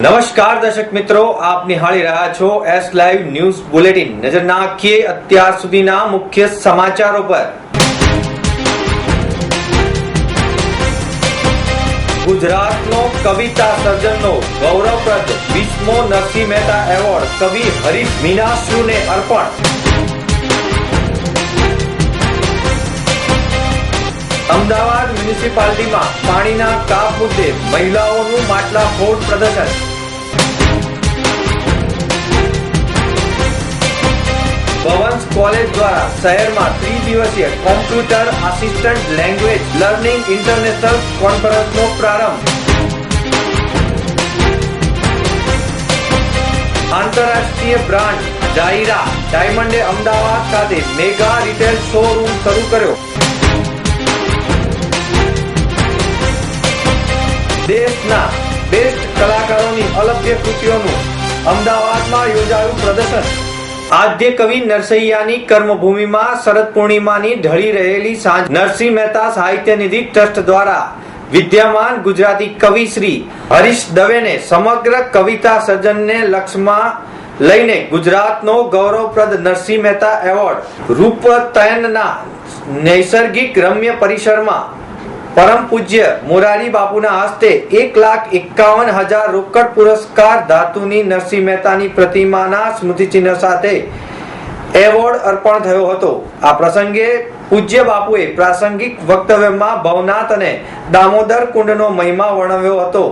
નમસ્કાર દર્શક મિત્રો, આપ નિહાળી રહ્યા છો એસ લાઈવ ન્યૂઝ બુલેટિન નજર નાખીએ અત્યાર સુધીના મુખ્ય સમાચારો પર. ગુજરાતનો કવિતા સર્જનનો ગૌરવપ્રદ વીસમો નરસિંહ મહેતા એવોર્ડ કવિ હરીશ મીનાશ્રુને અર્પણ. અમદાવાદ મ્યુનિસિપાલિટીમાં પાણીના કાપ મુદ્દે મહિલાઓનું માટલા ફોડ પ્રદર્શન. ભવન્સ કોલેજ દ્વારા શહેરમાં ત્રિદિવસીય computer assistant language learning international કોન્ફરન્સનો પ્રારંભ. આંતરરાષ્ટ્રીય બ્રાન્ડ જાહેરા ડાયમંડે અમદાવાદ ખાતે મેગા રિટેલ શોરૂમ શરૂ કર્યો. દેશના બેસ્ટ કલાકારોની અલભ્ય કૃતિઓનું અમદાવાદમાં યોજાયું પ્રદર્શન. આદ્ય કવિ નરસૈયાની કર્મભૂમિમાં શરદ પૂર્ણિમાની ઢળી રહેલી સાંજ નરસિંહ મહેતા સાહિત્ય નિધિ ટ્રસ્ટ દ્વારા વિદ્યમાન ગુજરાતી કવિ શ્રી હરીશ દવેને સમગ્ર કવિતા સર્જનને લક્ષ્યમાં લઈને ગુજરાતનો ગૌરવપ્રદ નરસિંહ મહેતા એવોર્ડ રૂપતયનના નૈસર્ગિક રમ્ય પરિસરમાં પરમ પૂજ્ય મોરારી બાપુના હસ્તે એક લાખ એકાવન હજાર રોકડ પુરસ્કાર ધાતુની નરસિંહ મહેતાની પ્રતિમાના સ્મૃતિચિહ્ન સાથે એવોર્ડ અર્પણ થયો હતો. આ પ્રસંગે પૂજ્ય બાપુએ પ્રાસંગિક વક્તવ્યમાં ભવનાથ અને દામોદર કુંડનો મહિમા વર્ણવ્યો હતો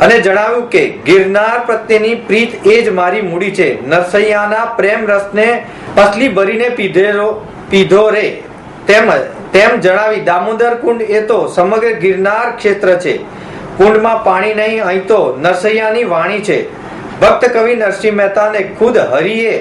અને જણાવ્યું કે, ગિરનાર પ્રત્યેની પ્રીત એ જ મારી મૂડી છે. નરસૈયાના પ્રેમ રસને પસલી ભરીને પીધેલો પીધો રે. તેમજ તેમ જણાવી દામોદર કુંડ એ તો સમગ્ર ગિરનાર ક્ષેત્ર છે. કુંડમાં પાણી નહીં, અહીં તો નરસૈયાની વાણી છે. ભક્ત કવિ નરસિંહ મહેતાને ખુદ હરિએ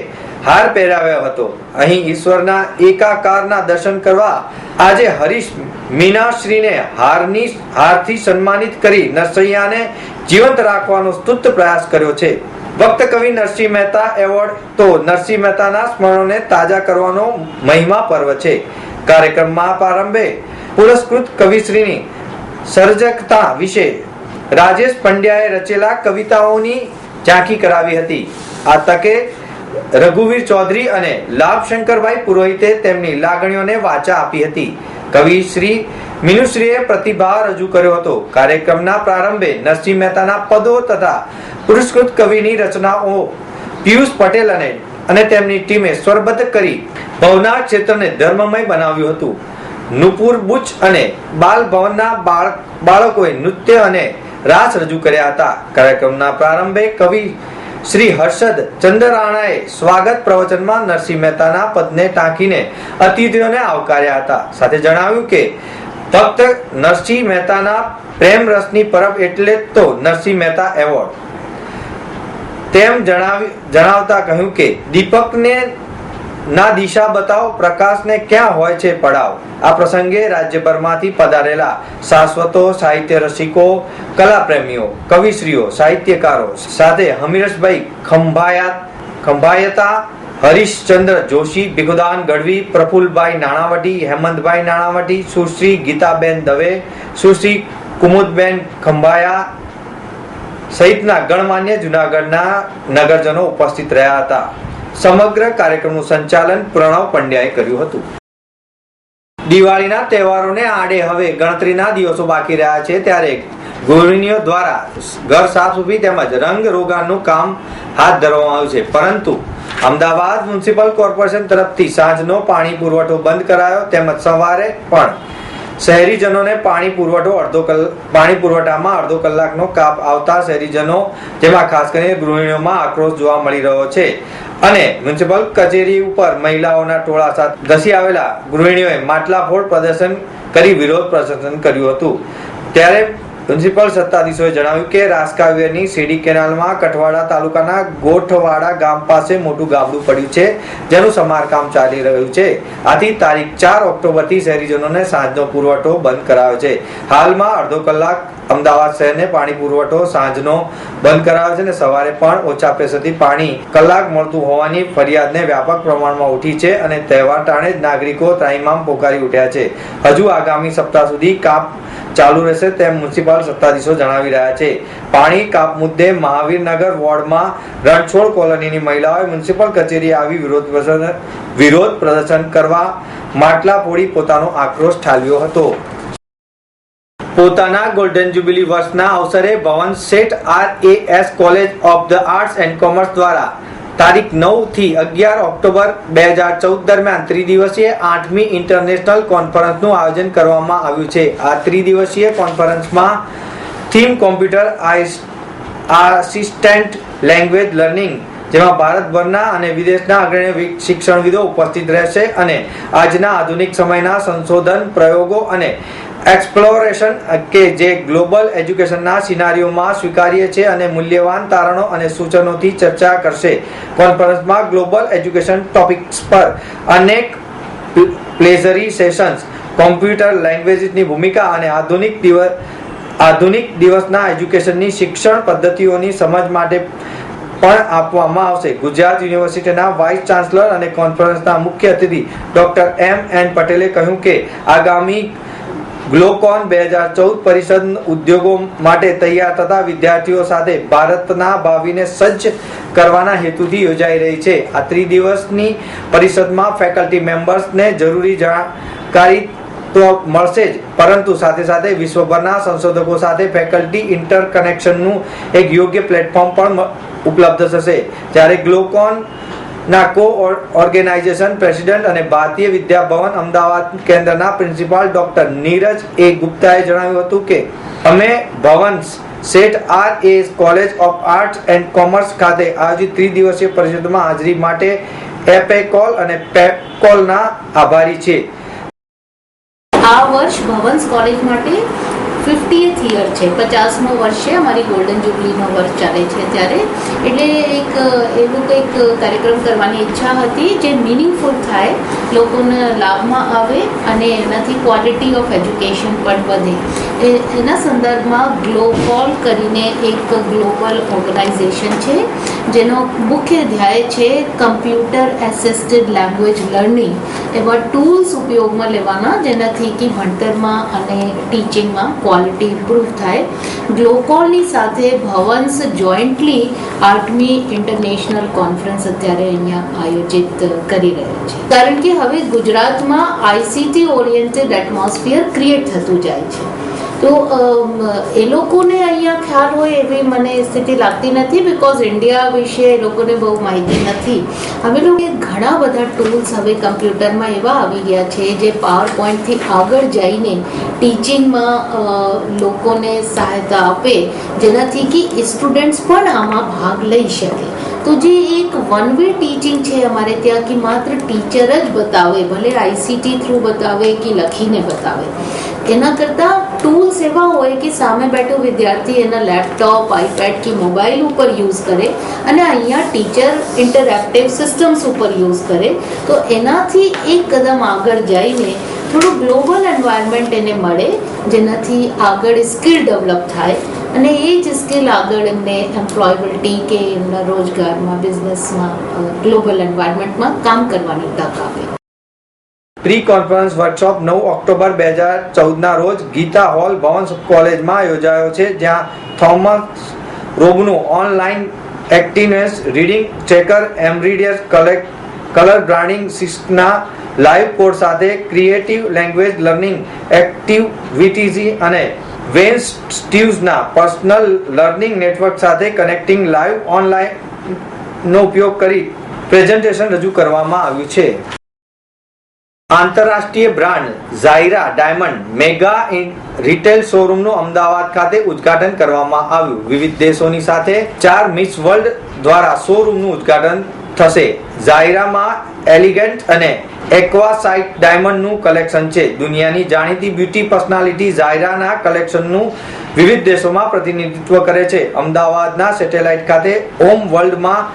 હાર પહેરાવ્યો હતો. અહીં ઈશ્વરના એકાકારના દર્શન કરવા આજે હરીશ મીનાશ્રીને હારની હારથી સન્માનિત કરી નરસૈયાને જીવંત રાખવાનો સ્તુત પ્રયાસ કર્યો છે. ભક્ત કવિ નરસિંહ મહેતા એવોર્ડ તો નરસિંહ મહેતાના સ્મરણોને તાજા કરવાનો મહિમા પર્વ છે. કાર્યક્રમમાં પ્રારંભે પુરસ્કૃત કવિશ્રીની સર્જકતા વિશે રાજેશ પંડ્યાએ રચેલા કવિતાઓની ઝાંખી કરાવી હતી. આ તકે રઘુવીર ચૌધરી અને લાભશંકરભાઈ પુરોહિતે તેમની લાગણીઓને વાચા આપી હતી. કવિ શ્રી મિનુશ્રીએ પ્રતિભા રજૂ કર્યો હતો. કાર્યક્રમના પ્રારંભે નરસિંહ મહેતાના પદો તથા પુરસ્કૃત કવિની રચનાઓ પિયુષ પટેલ અને અને તેમની ટીમે સ્વરબદ્ધ કરી ભવનાથ ક્ષેત્રને ધર્મમય બનાવ્યું હતું. નુપુર બુચ અને બાલ ભવનના બાળકોએ નૃત્ય અને રાસ રજૂ કર્યા હતા. કાર્યક્રમના પ્રારંભે કવિ શ્રી હર્ષદ ચંદ્રરાણાએ સ્વાગત પ્રવચનમાં નરસિંહ મહેતાના પદને ટાંકીને અતિથિઓને આવકાર્યા હતા. સાથે જણાવ્યું કે, ભક્ત નરસિંહ મહેતાના પ્રેમ રસની પરબ એટલે તો નરસિંહ મહેતા એવોર્ડ. તેમ જણાવી જણાવતા કહ્યું કે, દીપકને ના દિશા બતાવો, પ્રકાશને ક્યાં હોય છે પડાવ. આ પ્રસંગે રાજ્યભરમાંથી પધારેલા શાશ્વતો સાહિત્ય રસિકો કલા પ્રેમીઓ કવિશ્રીઓ, સાહિત્યકારો સાથે હમીરસભાઈ ખંભાયાત ખંભાયતા, હરીશચંદ્ર જોશી, ભિખુદાન ગઢવી, પ્રફુલભાઈ નાણાવટી, હેમંતભાઈ નાણાવટી, સુશ્રી ગીતાબેન દવે, સુશ્રી કુમુદબેન ખંભાયા સહિતના ગણમાન્ય જુનાગઢના નગરજનો ઉપસ્થિત રહ્યા હતા. સમગ્ર કાર્યક્રમનું સંચાલન પ્રણવ પંડ્યાએ કર્યું હતું. દિવાળીના તહેવારોને આડે હવે ગણતરીના દિવસો બાકી રહ્યા છે ત્યારે ગૃહિણીઓ દ્વારા ઘર સાફ સફાઈ તેમજ રંગ રોગાનનું કામ હાથ ધરવામાં આવ્યું છે. પરંતુ અમદાવાદ મ્યુનિસિપલ કોર્પોરેશન તરફથી સાંજનો પાણી પુરવઠો બંધ કરાયો તેમજ સવારે પણ શહેરીજનોને પાણી પુરવઠો અડધો કલાક પાણી પુરવઠામાં અડધો કલાકનો કાપ આવતા શહેરીજનો, જેમાં ખાસ કરીને ગૃહિણીઓમાં આક્રોશ જોવા મળી રહ્યો છે. અને મ્યુનિસિપલ કચેરી ઉપર મહિલાઓના ટોળા સાથે ધસી આવેલા ગૃહિણીઓએ માટલા ફોડ પ્રદર્શન કરી વિરોધ પ્રદર્શન કર્યું હતું. ત્યારે મ્યુનિસિપલ સત્તાધીશોએ જણાવ્યું કે રાસકાવ્યની સીડી કેનાલમાં કઠવાડા તાલુકાના ગોઠવાડા ગામ પાસે મોટું ગાબડું પડ્યું છે, જેનું સમારકામ ચાલી રહ્યું છે. આથી તારીખ ચાર ઓક્ટોબરથી શહેરીજનોને સાંજનો પુરવઠો બંધ કરાયો છે. હાલમાં અડધો કલાક અમદાવાદ શહેરને પાણી પુરવઠો સાંજનો બંધ કરાયો છે અને સવારે પણ ઓછા પ્રેશરથી પાણી કલાક મળતું હોવાની ફરિયાદને વ્યાપક પ્રમાણમાં ઉઠી છે અને તહેવાર ટાણે નાગરિકો ત્રાહિમામ પોકારી ઉઠ્યા છે. હજુ આગામી સપ્તાહ સુધી કાપ ચાલુ રહેશે તેમ મ્યુનિસિપલ સત્તાધીશો જણાવી રહ્યા છે. પાણી કાપ મુદ્દે મહાવીરનગર વોર્ડમાં રણછોડ કોલોનીની મહિલાઓએ મ્યુનિસિપલ કચેરી આવી વિરોધ પ્રદર્શન વિરોધ પ્રદર્શન કરવા માટલા ફોડી પોતાનો આક્રોશ ઠાલવ્યો હતો. પોતાના ગોલ્ડન જ્યુબિલી વર્ષના અવસરે Bhavan Sheth R A S college of the arts and commerce દ્વારા તારીખ નવથી અગિયાર ઓક્ટોબર બે હજાર ચૌદ દરમિયાન ત્રિદિવસીય આઠમી ઇન્ટરનેશનલ કોન્ફરન્સનું આયોજન કરવામાં આવ્યું છે. આ ત્રિદિવસીય કોન્ફરન્સમાં theme computer assistant language learning, જેમાં ભારતભરના અને વિદેશના અગ્રણી શિક્ષણવિદો ઉપસ્થિત રહેશે અને આજના આધુનિક સમયના સંશોધન પ્રયોગો અને એક્સપ્લોરેશન કે જે ગ્લોબલ એજ્યુકેશનના સિનારીઓમાં સ્વીકાર્ય છે અને મૂલ્યવાન તારણો અને સૂચનોથી ચર્ચા કરશે. કોન્ફરન્સમાં ગ્લોબલ એજ્યુકેશન ટોપિક્સ પર અનેક પ્લેઝરી સેશન્સ કોમ્પ્યુટર લેંગ્વેજીસની ભૂમિકા અને આધુનિક દિવસ, આધુનિક દિવસના એજ્યુકેશનની શિક્ષણ પદ્ધતિઓની સમજ માટે પણ આપવામાં આવશે. ગુજરાત યુનિવર્સિટીના વાઇસ ચાન્સલર અને કોન્ફરન્સના મુખ્ય અતિથિ ડોક્ટર એમ એન પટેલે કહ્યું કે આગામી ગ્લોકોન બે હજાર ચૌદ પરિષદ ઉદ્યોગો માટે તૈયાર થતા વિદ્યાર્થીઓ સાથે ભારતના ભાવિને સજ્જ કરવાના હેતુથી યોજાઈ રહી છે. આ ત્રિદિવસની પરિષદમાં ફેકલ્ટી મેમ્બર્સને જરૂરી જાણકારી તો મળશે જ, પરંતુ સાથે સાથે વિશ્વભરના સંશોધકો સાથે ફેકલ્ટી ઇન્ટરકનેક્શનનું એક યોગ્ય પ્લેટફોર્મ પણ ઉપલબ્ધ થશે. જ્યારે ગ્લોકોન ના કો ઓર્ગેનાઇઝેશન પ્રેસિડેન્ટ અને ભારતીય વિદ્યાભવન અમદાવાદ કેન્દ્રના પ્રિન્સિપાલ ડોક્ટર નીરજ એ ગુપ્તાએ જણાવ્યું હતું કે, અમે Bhavan's Sheth R A college of arts and commerce ખાતે આયોજિત ત્રિદિવસીય પરિષદમાં હાજરી માટે એપેકોલ અને પેપકોલના આભારી છે આ વર્ષ ભવન્સ કોલેજ માટે ફિફ્ટીએથ યર છે, પચાસમો વર્ષ છે, અમારી ગોલ્ડન જુબલીનો વર્ષ ચાલે છે ત્યારે. એટલે એક એવો કંઈક કાર્યક્રમ કરવાની ઈચ્છા હતી જે મિનિંગફુલ થાય, લોકોને લાભમાં આવે અને એનાથી ક્વોલિટી ઓફ એજ્યુકેશન પણ વધે. એના સંદર્ભમાં ગ્લોકોલ કરીને એક ગ્લોબલ ઓર્ગેનાઇઝેશન છે. જેનો મુખ્ય ધ્યેય છે કમ્પ્યુટર એસિસ્ટેડ લેંગ્વેજ લર્નિંગ એવા ટૂલ્સ ઉપયોગમાં લેવાના, જેનાથી કે ભણતરમાં અને ટીચિંગમાં ક્વોલિટી ઇમ્પ્રૂવ થાય. ગ્લોકોલની સાથે ભવન્સ જોઈન્ટલી આઠમી ઇન્ટરનેશનલ કોન્ફરન્સ અત્યારે અહીંયા આયોજિત કરી રહ્યા છે. કારણ કે હવે ગુજરાતમાં આઈસીટી ઓરિએન્ટેડ એટમોસ્ફિયર ક્રિએટ થતું જાય છે. તો અમ, એ લોકોને અહીંયા ખ્યાલ હોય એવી મને સ્થિતિ લાગતી નથી બિકોઝ ઇન્ડિયા વિશે એ લોકોને બહુ માહિતી નથી હવે લોકો ઘણા બધા ટૂલ્સ હવે કમ્પ્યુટરમાં એવા આવી ગયા છે જે પાવર પોઈન્ટથી આગળ જઈને ટીચિંગમાં લોકોને સહાયતા આપે જેનાથી કે સ્ટુડન્ટ્સ પણ આમાં ભાગ લઈ શકે તો જે એક વન વે ટીચિંગ છે અમારે ત્યાં કે માત્ર ટીચર જ બતાવે ભલે આઈસીટી થ્રુ બતાવે કે લખીને બતાવે એના કરતાં ટૂલ્સ એવા હોય કે સામે બેઠો વિદ્યાર્થી એના લેપટોપ આઈપેડ કે મોબાઈલ ઉપર યુઝ કરે અને અહીંયા ટીચર ઇન્ટરેક્ટિવ સિસ્ટમ્સ ઉપર યુઝ કરે, તો એનાથી એક કદમ આગળ જઈને થોડું ગ્લોબલ એન્વાયરમેન્ટ એને મળે, જેનાથી આગળ સ્કિલ ડેવલપ થાય અને એ જ સ્કિલ આગળ એમને એમ્પ્લોયબિલિટી કે એમના રોજગારમાં બિઝનેસમાં ગ્લોબલ એન્વાયરમેન્ટમાં કામ કરવાની તક આપે. પ્રી કોન્ફરન્સ વર્કશોપ નવ ઓક્ટોબર બે હજાર ચૌદના રોજ ગીતા હોલ ભવન કોલેજમાં યોજાયો છે, જ્યાં થોમસ રોબનું ઓનલાઈન એક્ટિવનેસ રીડિંગ ચેકર એમ્બ્રિડિયસ કલેક્ટ કલર બ્રાન્ડિંગ સિસ્ટના લાઈવ કોડ સાથે ક્રિએટિવ લેંગ્વેજ લર્નિંગ એક્ટિવિટીઝ અને વેન્સ સ્ટીવ્સના પર્સનલ લર્નિંગ નેટવર્ક સાથે કનેક્ટિંગ લાઈવ ઓનલાઈનનો ઉપયોગ કરી પ્રેઝન્ટેશન રજૂ કરવામાં આવ્યું છે. આંતરરાષ્ટ્રીય brand Zyra diamond mega in- retail શોરૂમનું Ahmedabad ખાતે ઉદ્ઘાટન કરવામાં આવ્યું. વિવિધ દેશોની સાથે ચાર મિસ વર્લ્ડ દ્વારા શોરૂમનું ઉદ્ઘાટન થશે. ઝાયરામાં એલિગન્ટ અને એક્વાસાઇટ ડાયમંડનું કલેક્શન છે. દુનિયાની જાણીતી બ્યુટી પર્સનાલિટી ઝાયરાના કલેક્શનનું વિવિધ દેશોમાં પ્રતિનિધિત્વ કરે છે. અમદાવાદના સેટેલાઇટ ખાતે ઓમ વર્લ્ડમાં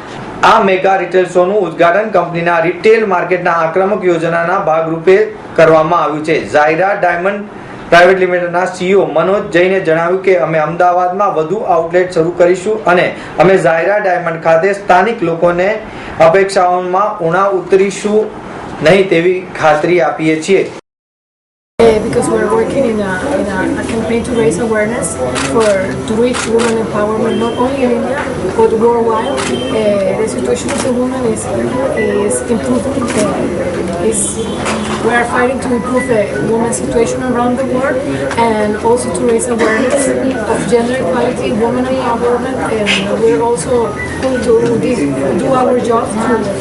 આ મેગા રિટેલ શોનું ઉદ્ઘાટન કંપનીના રિટેલ માર્કેટના આક્રમક યોજનાના ભાગરૂપે કરવામાં આવ્યું છે. ઝાયરા ડાયમંડ પ્રાઇવેટ લિમિટેડના સીઈઓ મનોજ જૈને જણાવ્યું કે, અમે અમદાવાદમાં વધુ આઉટલેટ શરૂ કરીશું અને અમે ઝાયરા ડાયમંડ ખાતે સ્થાનિક લોકોને અપેક્ષાઓમાં ઉણા ઉતરીશું નહીં તેવી ખાતરી આપીએ છીએ. Because we're working in a, in a, a campaign to raise awareness for to reach women empowerment not only in India but worldwide. Uh, the situation of the women is is improving. Uh, is we are fighting to improve the women's situation around the world and also to raise awareness of gender equality, women empowerment, and we're also to do, our job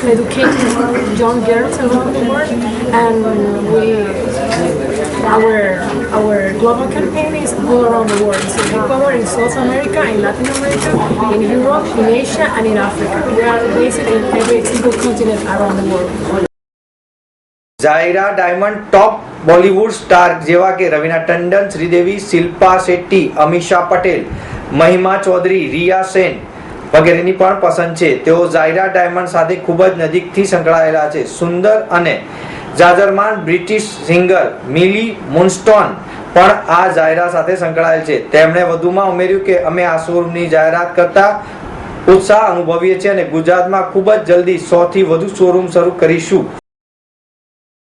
to educate young girls around the world and we our our global campaign is all around the world. So we cover in South America, in Latin America, in Europe, in Asia, and in Africa. We are based in every single continent around the world. Zyra diamond top Bollywood star જેવા કે રવિના ટંડન શ્રીદેવી શિલ્પા શેટ્ટી અમીષા પટેલ મહિમા ચૌધરી રિયા સેન વગેરેની પણ પસંદ છે તેઓ Zaira diamond સાથે ખૂબ જ નજીકથી સંકળાયેલા છે સુંદર અને જાજરમાન બ્રિટિશ સિંગર મિલી મુન્સ્ટોન પણ આ જાહેરાત સાથે સંકળાયેલ છે. તેમણે વધુમાં ઉમેર્યું કે અમે આ શોરૂમની જાહેરાત કરતા ઉત્સાહ અનુભવીએ છીએ અને ગુજરાતમાં ખૂબ જ જલ્દી સો થી વધુ શોરૂમ શરૂ કરીશું.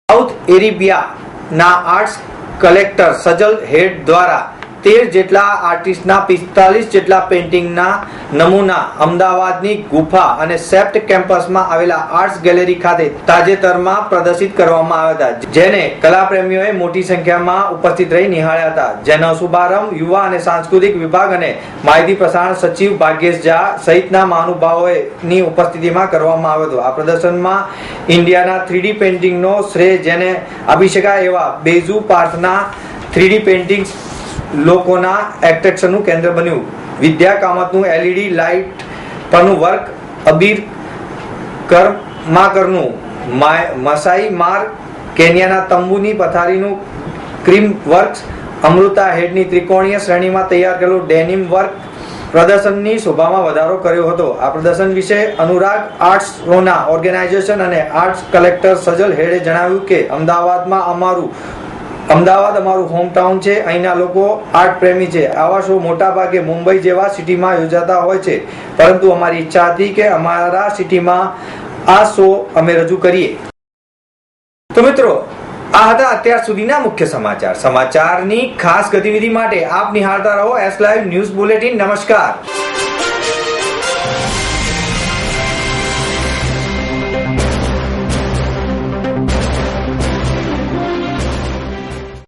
સાઉથ એરેબિયાના આર્ટ્સ કલેક્ટર સજલ હેડ દ્વારા તેર જેટલા આર્ટિસ્ટના, પિસ્તાલીસ જેટલા પેઇન્ટિંગના નમૂના અમદાવાદની ગુફા અને સેપ્ટ કેમ્પસમાં આવેલા આર્ટ્સ ગેલેરી ખાતે તાજેતરમાં પ્રદર્શિત કરવામાં આવ્યા હતા, જેને કલાપ્રેમીઓએ મોટી સંખ્યામાં ઉપસ્થિત રહી નિહાળ્યા હતા. જેનો શુભારંભ યુવા અને સાંસ્કૃતિક વિભાગ અને માહિતી પ્રસારણ સચિવ ભાગ્યેશ ઝા સહિતના મહાનુભાવોની ઉપસ્થિતિમાં કરવામાં આવ્યો હતો. આ પ્રદર્શનમાં ઇન્ડિયાના થ્રીડી પેઇન્ટિંગનો શ્રેય જેને અભિષેકા એવા બેઝુ પાર્થના થ્રીડી પેઇન્ટિંગ લોકોના એટ્રેક્શનનું કેન્દ્ર બન્યું. વિદ્યા કામતનું એલઈડી લાઇટ પરનું વર્ક અબીર કર્માકરનું. મસાઈ માર કેન્યાના તંબુની પથારીનું ક્રીમ વર્ક્સ અમૃતા હેડની ત્રિકોણીય શ્રેણીમાં તૈયાર કરેલું ડેનિમ વર્ક પ્રદર્શનની શોભામાં વધારો કર્યો હતો. આ પ્રદર્શન વિશે અનુરાગ આર્ટ્સના ઓર્ગેનાઇઝેશન અને આર્ટ્સ કલેક્ટર સજલ હેડે જણાવ્યું કે, અમદાવાદમાં અમારું અમદાવાદ અમારું હોમટાઉન છે, અહીંના લોકો આર્ટ પ્રેમી છે. આવા શો મોટા ભાગે મુંબઈ જેવા સિટીમાં યોજાતા હોય છે. પરંતુ અમારી ઈચ્છા હતી કે અમારા સિટીમાં આ શો અમે રજૂ કરીએ. તો મિત્રો, આ હતા અત્યાર સુધીના મુખ્ય સમાચાર. સમાચારની ખાસ ગતિવિધિ માટે આપ નિહાળતા રહો એસ લાઈવ ન્યૂઝ બુલેટિન નમસ્કાર.